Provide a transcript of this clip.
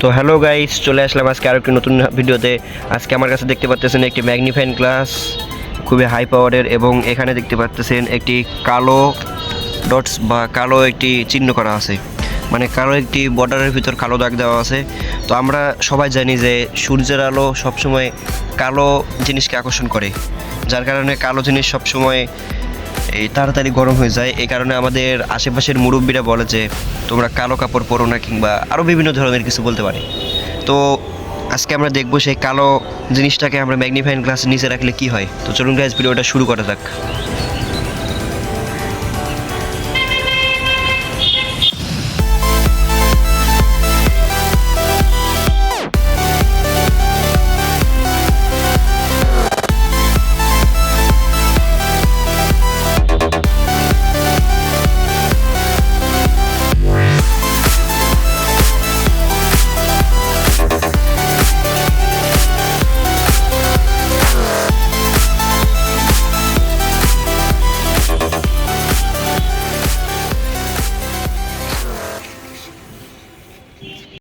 তো hello guys চলে আসলাম আজকে আরও একটি নতুন ভিডিওতে। আজকে আমার কাছে দেখতে পাচ্ছেন একটি ম্যাগনিফাইন গ্লাস খুবই হাই পাওয়ারের এবং এখানে দেখতে পাচ্ছেন একটি কালো ডটস বা কালো একটি চিহ্ন করা আছে। মানে কালো একটি বর্ডারের ভিতর কালো দাগ দেওয়া আছে। তো আমরা সবাই জানি যে সূর্যের আলো সবসময় কালো জিনিসকে আকর্ষণ করে। যার কারণে কালো জিনিস সবসময় এই তাড়াতাড়ি গরম হয়ে যায়। এই কারণে আমাদের আশেপাশের মুরব্বীরা বলে যে, তোমরা কালো কাপড় পরো না কিংবা আরও বিভিন্ন ধরনের কিছু বলতে পারে। তো আজকে আমরা দেখব সেই কালো জিনিসটাকে আমরা ম্যাগনিফাইন গ্লাস নিচে রাখলে কি হয়। তো চলুন গাইজ ভিডিওটা শুরু করা যাক।